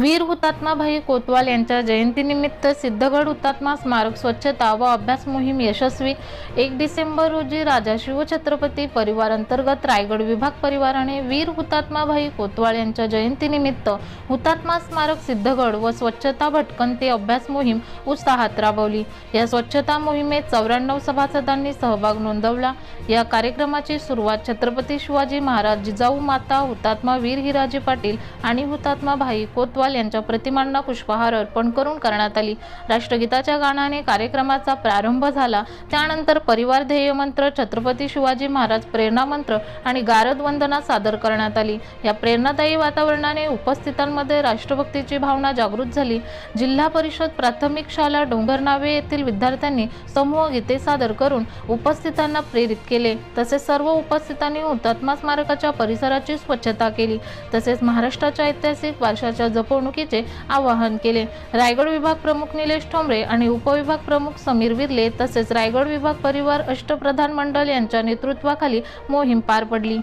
वीर हुतात्मा भाई कोतवाल यांच्या जयंतीनिमित्त सिद्धगड हुतात्मा स्मारक स्वच्छता व अभ्यास मोहीम यशस्वी एक डिसेंबर रोजी राजा शिवछत्रपती परिवार अंतर्गत रायगड विभाग परिवाराने वीर हुतात्मा भाई कोतवाल यांच्या जयंतीनिमित्त हुतात्मा स्मारक सिद्धगड व स्वच्छता भटकंती अभ्यास मोहीम उत्साहात राबवली. या स्वच्छता मोहिमेत चौऱ्याण्णव सभासदांनी सहभाग नोंदवला. या कार्यक्रमाची सुरुवात छत्रपती शिवाजी महाराज जिजाऊ माता हुतात्मा वीर हिराजी पाटील आणि हुतात्मा भाई कोतवाल यांच्या प्रतिमांना पुष्पहार अर्पण करून करण्यात आली. राष्ट्रगीताच्या गाण्याने कार्यक्रमाचा प्रारंभ झाला. त्यानंतर परिवार ध्येय मंत्र छत्रपती शिवाजी महाराज प्रेरणामंत्र आणि गारद वंदना सादर करण्यात आली. या प्रेरणादायी वातावरणाने उपस्थितांमध्ये राष्ट्रभक्तीची भावना जागृत झाली. जिल्हा परिषद प्राथमिक शाळा डोंगरनावे येथील विद्यार्थ्यांनी समूह गीते सादर करून उपस्थितांना प्रेरित केले. तसेच सर्व उपस्थितांनी हुतात्मा स्मारकाच्या परिसराची स्वच्छता केली. तसेच महाराष्ट्राच्या ऐतिहासिक वारशाच्या जपवणुकीचे आवाहन केले. रायगड विभाग प्रमुख निलेश ठोंबरे आणि उपविभाग प्रमुख समीर विरले तसेच रायगड विभाग परिवार अष्टप्रधान मंडळ यांच्या नेतृत्वाखाली मोहीम पार पडली.